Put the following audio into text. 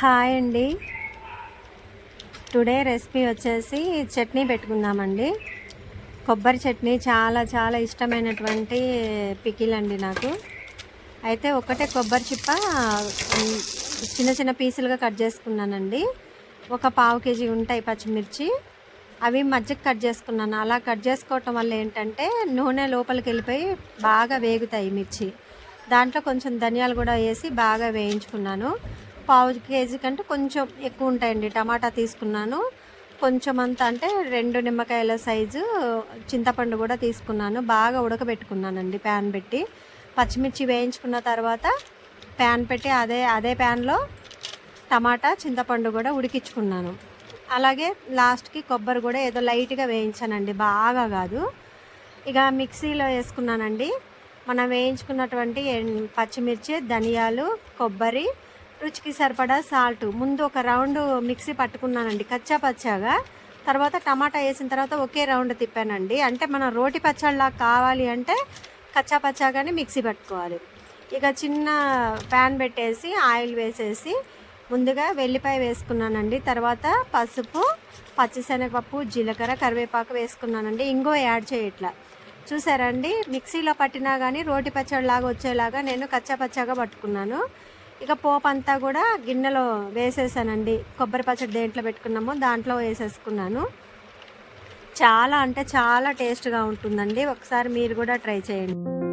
Hi అండి. Today recipe వచ్చేసి చట్నీ పెట్టుకుందామండి. కొబ్బరి చట్నీ చాలా చాలా ఇష్టమైనటువంటి పికిల్ అండి నాకు. అయితే ఒకటే కొబ్బరి చిప్ప చిన్న చిన్న పీసులుగా కట్ చేసుకున్నానండి. ఒక పావు కేజీ ఉంటాయి పచ్చిమిర్చి. అవి మధ్యకి కట్ చేసుకున్నాను. అలా కట్ చేసుకోవటం వల్ల ఏంటంటే నూనె లోపలికి వెళ్ళిపోయి బాగా వేగుతాయి మిర్చి. దాంట్లో కొంచెం ధనియాలు కూడా వేసి బాగా వేయించుకున్నాను. పావు కేజీ కంటే కొంచెం ఎక్కువ ఉంటాయండి. టమాటా తీసుకున్నాను. కొంచెం అంత అంటే రెండు నిమ్మకాయల సైజు చింతపండు కూడా తీసుకున్నాను. బాగా ఉడకబెట్టుకున్నానండి ప్యాన్ పెట్టి. పచ్చిమిర్చి వేయించుకున్న తర్వాత ప్యాన్ పెట్టి అదే అదే ప్యాన్లో టమాటా చింతపండు కూడా ఉడికించుకున్నాను. అలాగే లాస్ట్కి కొబ్బరి కూడా ఏదో లైట్గా వేయించానండి. బాగా కాదు. ఇక మిక్సీలో వేసుకున్నానండి. మనం వేయించుకున్నటువంటి పచ్చిమిర్చి ధనియాలు కొబ్బరి రుచికి సరిపడా సాల్ట్. ముందు ఒక రౌండ్ మిక్సీ పట్టుకున్నానండి కచ్చా పచ్చాగా. తర్వాత టమాటా వేసిన తర్వాత ఒకే రౌండ్ తిప్పానండి. అంటే మనం రోటి పచ్చళ్ళలా కావాలి అంటే కచ్చా పచ్చాగానే మిక్సీ పట్టుకోవాలి. ఇక చిన్న ప్యాన్ పెట్టేసి ఆయిల్ వేసేసి ముందుగా వెల్లిపాయ వేసుకున్నానండి. తర్వాత పసుపు పచ్చిశనగపప్పు జీలకర్ర కరివేపాకు వేసుకున్నానండి. ఇంగో యాడ్ చేయట్లా. చూసారండి మిక్సీలో పట్టినా కానీ రోటి పచ్చడిలాగా వచ్చేలాగా నేను కచ్చా పచ్చాగా పట్టుకున్నాను. ఇక పోపు అంతా కూడా గిన్నెలో వేసేసానండి. కొబ్బరి పచ్చడి దేంట్లో పెట్టుకున్నామో దాంట్లో వేసేసుకున్నాను. చాలా అంటే చాలా టేస్ట్గా ఉంటుందండి. ఒకసారి మీరు కూడా ట్రై చేయండి.